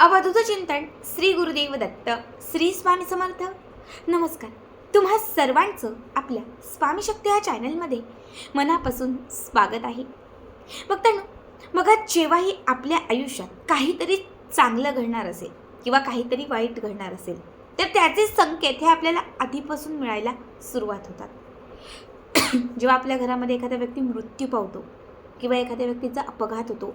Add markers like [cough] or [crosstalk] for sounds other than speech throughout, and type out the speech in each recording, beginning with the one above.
अवधूत चिंतन श्री गुरुदेव दत्त श्री स्वामी समर्थ. नमस्कार. तुम्हा सर्वांचं आपल्या स्वामी शक्ती या चॅनलमध्ये मनापासून स्वागत आहे. बघताना बघा जेव्हाही आपल्या आयुष्यात काहीतरी चांगलं घडणार असेल किंवा काहीतरी वाईट घडणार असेल तर त्याचे संकेत हे आपल्याला आधीपासून मिळायला सुरुवात होतात. जेव्हा आपल्या घरामध्ये एखादा व्यक्ती मृत्यू पावतो किंवा एखाद्या व्यक्तीचा अपघात होतो.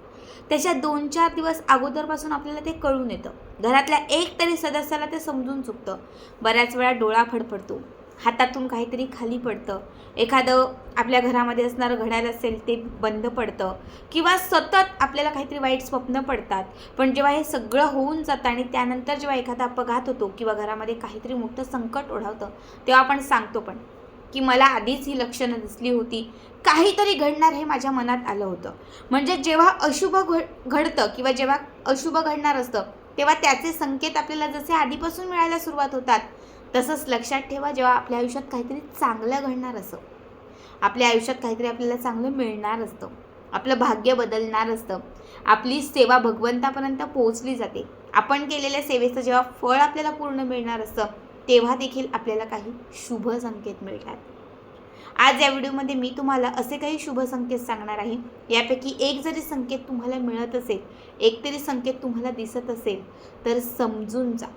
त्याच्या दोन चार दिवस अगोदरपासून आपल्याला ते कळून येतं. घरातल्या एक तरी सदस्याला ते समजून चुकतं. बऱ्याच वेळा डोळा फडफडतो. हातातून काहीतरी खाली पडतं. एखादं आपल्या घरामध्ये असणारं घड्याळ असेल ते बंद पडतं. किंवा सतत आपल्याला काहीतरी वाईट स्वप्न पडतात. पण जेव्हा हे सगळं होऊन जातं आणि त्यानंतर जेव्हा एखादा अपघात होतो किंवा घरामध्ये काहीतरी मोठं संकट ओढावतं तेव्हा आपण सांगतो पण. की मला आधीच ही लक्षणं दिसली होती. काहीतरी घडणार हे माझ्या मनात आलं होतं. म्हणजे जेव्हा अशुभ घड घडतं किंवा जेव्हा अशुभ घडणार असतं तेव्हा त्याचे संकेत आपल्याला जसे आधीपासून मिळायला सुरुवात होतात तसंच लक्षात ठेवा जेव्हा आपल्या आयुष्यात काहीतरी चांगलं घडणार असं. आपल्या आयुष्यात काहीतरी आपल्याला चांगलं मिळणार असतं. आपलं भाग्य बदलणार असतं. आपली सेवा भगवंतापर्यंत पोहोचली जाते. आपण केलेल्या सेवेचं जेव्हा फळ आपल्याला पूर्ण मिळणार असतं तेव्हा देखील आपल्याला काही शुभ संकेत मिळतात. आज या व्हिडिओमध्ये मी तुम्हाला असे काही शुभ संकेत सांगणार आहे. यापैकी एक जरी संकेत तुम्हाला मिळत असेल एक तरी संकेत तुम्हाला दिसत असेल तर समजून जा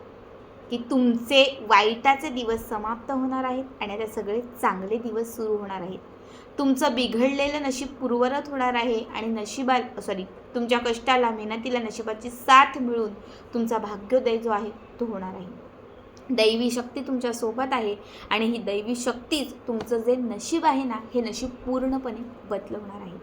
की तुमचे वाईटाचे दिवस समाप्त होणार आहेत आणि आता सगळे चांगले दिवस सुरू होणार आहेत. तुमचं बिघडलेलं नशीब पूर्वरत होणार आहे आणि नशिबा सॉरी तुमच्या कष्टाला मेहनतीला नशिबाची साथ मिळून तुमचा भाग्योदय जो आहे तो होणार आहे. दैवी शक्ती तुमच्यासोबत आहे आणि ही दैवी शक्तीच तुमचं जे नशीब आहे ना हे नशीब पूर्णपणे बदलवणार आहे.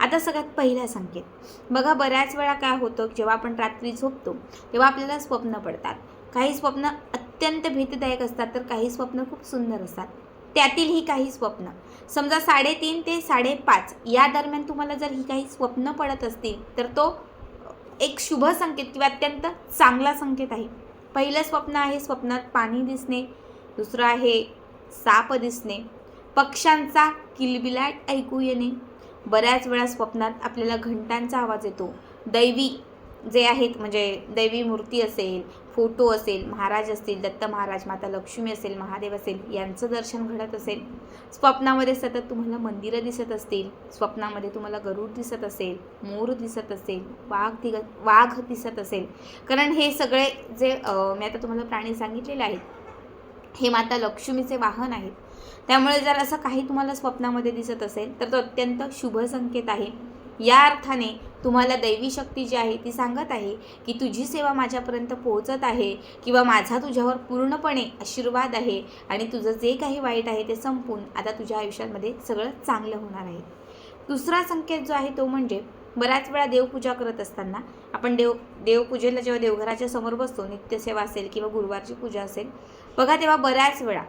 आता सगळ्यात पहिला संकेत. बघा बऱ्याच वेळा काय होतं जेव्हा आपण रात्री झोपतो तेव्हा आपल्याला स्वप्न पडतात. काही स्वप्न अत्यंत भीतीदायक असतात तर काही स्वप्न खूप सुंदर असतात. त्यातील ही काही स्वप्न. समजा साडेतीन ते साडेपाच या दरम्यान तुम्हाला जर ही काही स्वप्न पडत असतील तर तो एक शुभ संकेत किंवा अत्यंत चांगला संकेत आहे. पहिलं स्वप्न आहे स्वप्नात पाणी दिसणे दुसरं आहे साप दिसणे. पक्ष्यांचा किलबिलाट ऐकू येणे. बऱ्याच वेळा स्वप्नात आपल्याला घंटांचा आवाज येतो. दैवी जे आहेत म्हणजे दैवी मूर्ती असेल फोटो असेल महाराज असतील दत्त महाराज माता लक्ष्मी असेल महादेव असेल यांचं दर्शन घडत असेल. स्वप्नामध्ये सतत तुम्हाला मंदिरं दिसत असतील स्वप्नामध्ये तुम्हाला गरुड दिसत असेल मोर दिसत असेल वाघ दिग वाघ दिसत असेल. कारण हे सगळे जे मी आता तुम्हाला प्राणी सांगितलेले आहेत हे माता लक्ष्मीचे वाहन आहेत. त्यामुळे जर असं काही तुम्हाला स्वप्नामध्ये दिसत असेल तर तो अत्यंत शुभ संकेत आहे. या अर्थाने तुम्हाला दैवी शक्ती जी आहे ती सांगत आहे की तुझी सेवा माझ्यापर्यंत पोहोचत आहे किंवा माझा तुझ्यावर पूर्णपणे आशीर्वाद आहे आणि तुझं जे काही वाईट आहे ते संपून आता तुझ्या आयुष्यामध्ये सगळं चांगलं होणार आहे. दुसरा संकेत जो आहे तो म्हणजे बऱ्याच वेळा देवपूजा करत असताना आपण देव देवपूजेला जेव्हा देवघराच्या समोर बसतो नित्यसेवा असेल किंवा गुरुवारची पूजा असेल बघा तेव्हा बऱ्याच वेळा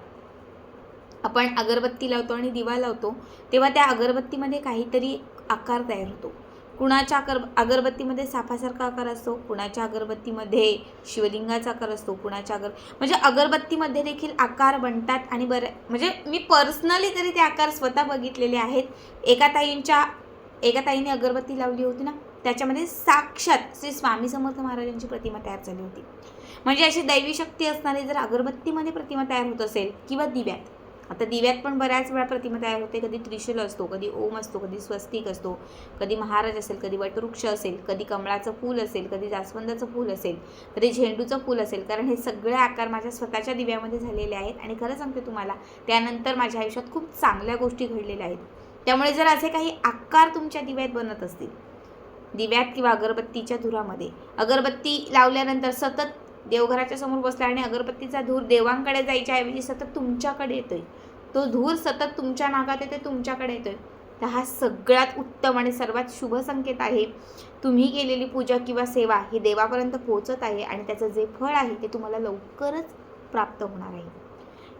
आपण अगरबत्ती लावतो आणि दिवा लावतो तेव्हा त्या अगरबत्तीमध्ये काहीतरी आकार तयार होतो. कुणाच्या अगर अगरबत्तीमध्ये सापासारखा आकार असतो कुणाच्या अगरबत्तीमध्ये शिवलिंगाचा आकार असतो कुणाच्या अगर म्हणजे अगरबत्तीमध्ये देखील आकार बनतात आणि बऱ्या म्हणजे मी पर्सनली तरी ते आकार स्वतः बघितलेले आहेत. एका ताईंच्या एका ताईने अगरबत्ती लावली होती ना त्याच्यामध्ये साक्षात श्री स्वामी समर्थ महाराजांची प्रतिमा तयार झाली होती. म्हणजे अशी दैवी शक्ती असणारी जर अगरबत्तीमध्ये प्रतिमा तयार होत असेल किंवा दिव्यात आता दिव्यात पण बऱ्याच वेळा प्रतिमा तयार होते. कधी त्रिशूल असतो कधी ओम असतो कधी स्वस्तिक असतो कधी महाराज असेल कधी वटवृक्ष असेल कधी कमळाचं फूल असेल कधी जास्वंदाचं फूल असेल कधी झेंडूचं फूल असेल कारण हे सगळे आकार माझ्या स्वतःच्या दिव्यामध्ये झालेले आहेत आणि खरं सांगते तुम्हाला त्यानंतर माझ्या आयुष्यात खूप चांगल्या गोष्टी घडलेल्या आहेत. त्यामुळे जर असे काही आकार तुमच्या दिव्यात बनत असतील दिव्यात किंवा अगरबत्तीच्या धुरामध्ये अगरबत्ती लावल्यानंतर सतत देवघराच्या समोर बसला आणि अगरबत्तीचा धूर देवांकडे जायच्या ऐवजी सतत तुमच्याकडे येतोय. तो धूर सतत तुमच्या नागात येतोय तुमच्याकडे येतोय. तर हा सगळ्यात उत्तम आणि सर्वात शुभ संकेत आहे. तुम्ही केलेली पूजा किंवा सेवा ही देवापर्यंत पोहोचत आहे आणि त्याचं जे फळ आहे ते तुम्हाला लवकरच प्राप्त होणार आहे.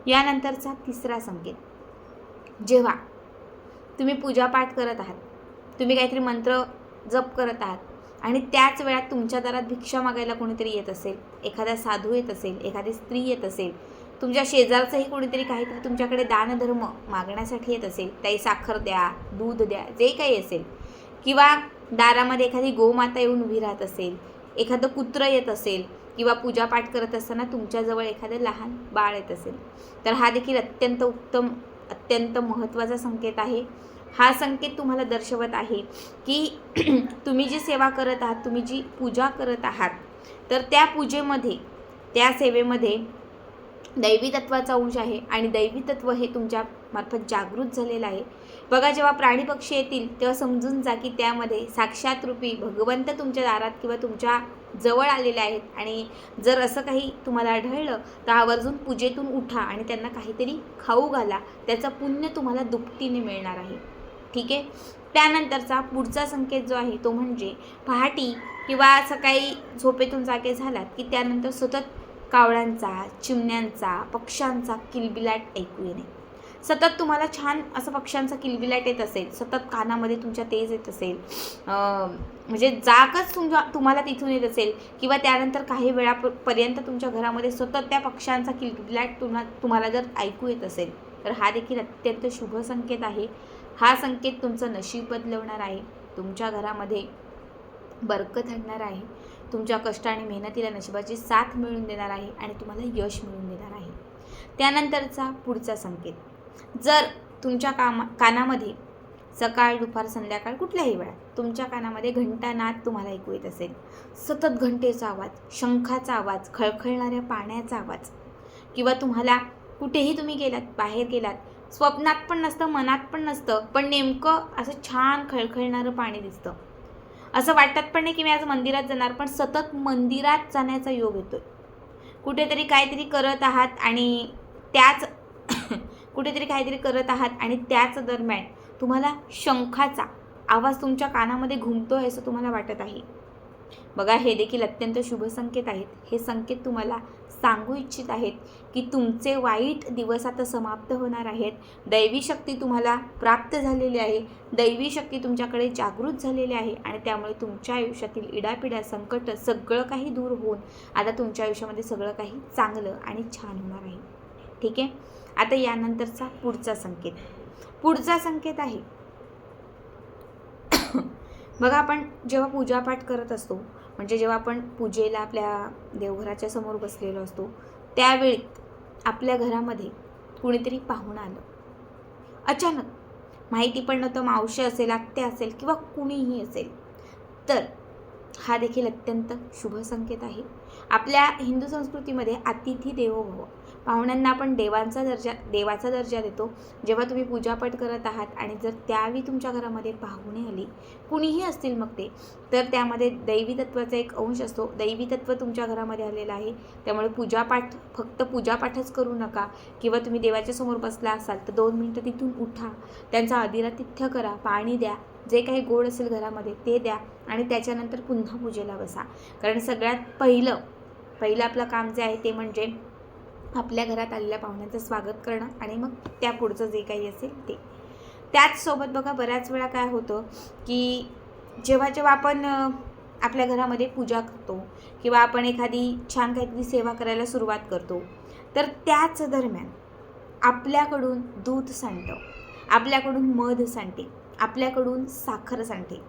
यानंतरचा तिसरा संकेत. जेव्हा तुम्ही पूजापाठ करत आहात तुम्ही काहीतरी मंत्र जप करत आहात आणि त्याच वेळात तुमच्या दारात भिक्षा मागायला कोणीतरी येत असेल एखादा साधू येत असेल एखादी स्त्री येत असेल तुमच्या शेजारचंही कोणीतरी काहीतरी तुमच्याकडे दानधर्म मागण्यासाठी येत असेल त्याही साखर द्या दूध द्या जे काही असेल. किंवा दारामध्ये एखादी गोमाता येऊन उभी राहत असेल एखादं कुत्रं येत असेल किंवा पूजापाठ करत असताना तुमच्याजवळ एखादं लहान बाळ येत असेल. तर हा देखील अत्यंत उत्तम अत्यंत महत्त्वाचा संकेत आहे. हा संकेत तुम्हाला दर्शवत आहे की [clears throat] तुम्ही जी सेवा करत आहात तुम्ही जी पूजा करत आहात तर त्या पूजेमध्ये त्या सेवेमध्ये दैवी तत्वाचा अंश आहे आणि दैवी तत्व हे तुमच्या मार्फत जागृत झालेलं आहे. बघा जेव्हा प्राणी पक्षी येतील तेव्हा समजून जा की त्यामध्ये साक्षात रूपी भगवंत तुमच्या दारात किंवा तुमच्या जवळ आलेले आहेत आणि जर असं काही तुम्हाला आढळलं तर आवर्जून पूजेतून उठा आणि त्यांना काहीतरी खाऊ घाला. त्याचं पुण्य तुम्हाला दुपटीने मिळणार आहे. ठीक आहे? त्यानंतरचा पुढचा संकेत जो आहे तो म्हणजे पहाटी किंवा सकाळी झोपेतून जागे झालात की त्यानंतर सतत कावळ्यांचा चिमण्यांचा पक्ष्यांचा किलबिलाट ऐकू येणे. सतत तुम्हाला छान असं पक्ष्यांचा किलबिलाट येत असेल सतत कानामध्ये तुमच्या तेज येत असेल म्हणजे जागच तुमच्या तुम्हाला तिथून येत असेल किंवा त्यानंतर काही वेळापर्यंत तुमच्या घरामध्ये सतत त्या पक्ष्यांचा किलबिलाट तुम्हा तुम्हाला जर ऐकू येत असेल तर हा देखील अत्यंत शुभ संकेत आहे. हा संकेत तुमचं नशीब बदलवणार आहे. तुमच्या घरामध्ये बरकत आणणार आहे. तुमच्या कष्ट आणि मेहनतीला नशिबाची साथ मिळून देणार आहे आणि तुम्हाला यश मिळून देणार आहे. त्यानंतरचा पुढचा संकेत. जर तुमच्या कामा कानामध्ये सकाळ दुपार संध्याकाळ कुठल्याही वेळात तुमच्या कानामध्ये घंटानाद तुम्हाला ऐकू येत असेल. सतत घंटेचा आवाज शंखाचा आवाज खळखळणाऱ्या पाण्याचा आवाज किंवा तुम्हाला कुठेही तुम्ही गेलात बाहेर गेलात स्वप्नात पण नसतं मनात पण नसतं पण नेमकं असं छान खळखळणारं पाणी दिसतं. असं वाटत पण नाही की मी आज मंदिरात जाणार पण सतत मंदिरात जाण्याचा योग येतो कुठेतरी काहीतरी करत आहात आणि त्याच कुठेतरी काहीतरी करत आहात आणि त्याच दरम्यान तुम्हाला शंखाचा आवाज तुमच्या कानामध्ये घुमतो आहे असं तुम्हाला वाटत आहे. बघा हे देखील अत्यंत शुभ संकेत आहेत. हे संकेत तुम्हाला सांगू इच्छित आहेत की तुमचे वाईट दिवस आता समाप्त होणार आहेत. दैवी शक्ती तुम्हाला प्राप्त झालेली आहे. दैवी शक्ती तुमच्याकडे जागृत झालेली आहे आणि त्यामुळे तुमच्या आयुष्यातील इडापिडा संकट सगळं काही दूर होऊन आता तुमच्या आयुष्यामध्ये सगळं काही चांगलं आणि छान होणार आहे. ठीक आहे? आता यानंतरचा पुढचा संकेत. पुढचा संकेत आहे. बघा आपण जेव्हा पूजापाठ करत असतो म्हणजे जेव्हा आपण पूजेला आपल्या देवघराच्या समोर बसलेलो असतो त्यावेळी आपल्या घरामध्ये कुणीतरी पाहुणं आलं. अचानक माहिती पण नव्हतं मावशी असेल आत्या असेल किंवा कुणीही असेल तर हा देखील अत्यंत शुभ संकेत आहे. आपल्या हिंदू संस्कृतीमध्ये अतिथी देवो भव. पाहुण्यांना आपण देवांचा दर्जा देवाचा दर्जा देतो. जेव्हा तुम्ही पूजापाठ करत आहात आणि जर त्यावेळी तुमच्या घरामध्ये पाहुणे आली कुणीही असतील मग ते तर त्यामध्ये दैवी तत्वाचा एक अंश असतो. दैवी तत्व तुमच्या घरामध्ये आलेलं आहे. त्यामुळे पूजापाठ फक्त पूजापाठच करू नका. किंवा तुम्ही देवाच्या समोर बसला असाल तर दोन मिनटं तिथून उठा. त्यांचा अधिरातिथ्य करा. पाणी द्या. जे काही गोड असेल घरामध्ये ते द्या. आणि त्याच्यानंतर पुन्हा पूजेला बसा. कारण सगळ्यात पहिलं पहिलं आपलं काम जे आहे ते म्हणजे आपल्या घरात आलेल्या पाहुण्यांचं स्वागत करणं आणि मग त्या पुढचं जे काही असेल ते. त्याचसोबत बघा बऱ्याच वेळा काय होतं की जेव्हा जेव्हा आपण आपल्या घरामध्ये पूजा करतो किंवा आपण एखादी छान काहीतरी सेवा करायला सुरुवात करतो तर त्याच दरम्यान आपल्याकडून दूध सांडतं आपल्याकडून मध सांडते आपल्याकडून साखर सांडते.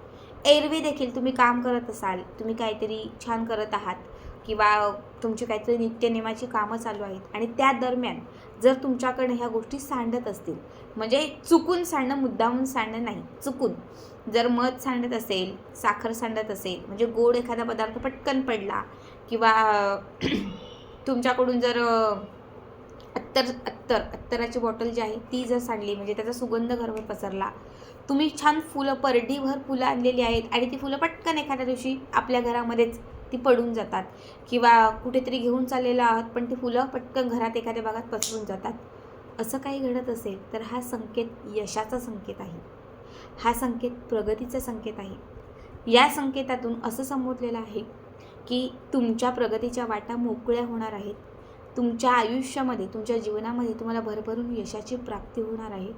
एरवी देखील तुम्ही काम करत असाल तुम्ही काहीतरी छान करत आहात किंवा तुमची काहीतरी नित्यनेमाची कामं चालू आहेत आणि त्या दरम्यान जर तुमच्याकडे ह्या गोष्टी सांडत असतील म्हणजे चुकून सांडणं मुद्दामून सांडणं नाही चुकून. जर मध सांडत असेल साखर सांडत असेल म्हणजे गोड एखादा पदार्थ पटकन पडला किंवा [clears throat] तुमच्याकडून जर अत्तर अत्तर अत्तराची बॉटल जी आहे ती जर सांडली म्हणजे त्याचा सुगंध घरभर पसरला तुम्ही छान फुलं परडीभर फुलं आणलेली आहेत आणि ती फुलं पटकन एखाद्या दिवशी आपल्या घरामध्येच ती पडून जातात. किंवा कुठेतरी घेऊन चाललेलं आहात पण ती फुलं पटकन घरात एखाद्या भागात पसरून जातात. असं काही घडत असेल तर हा संकेत यशाचा संकेत आहे. हा संकेत प्रगतीचा संकेत आहे. या संकेतातून असं संबोधलेलं आहे की तुमच्या प्रगतीच्या वाटा मोकळ्या होणार आहेत. तुमच्या आयुष्यामध्ये तुमच्या जीवनामध्ये तुम्हाला भरभरून यशाची प्राप्ती होणार आहे.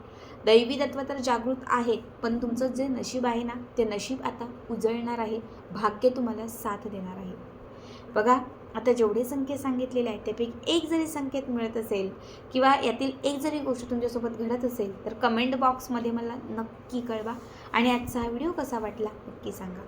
दैवी तत्व तर जागृत आहे पण तुमचं जे नशीब आहे ना ते नशीब आता उजळणार आहे भाग्य तुम्हाला साथ देणार आहे. बघा आता जेवढे संकेत सांगितलेले आहेत त्यापैकी एक जरी संकेत मिळत असेल किंवा यातील एक जरी गोष्ट तुमच्यासोबत घडत असेल तर कमेंट बॉक्समध्ये मला नक्की कळवा. आणि आजचा हा व्हिडिओ कसा वाटला नक्की सांगा.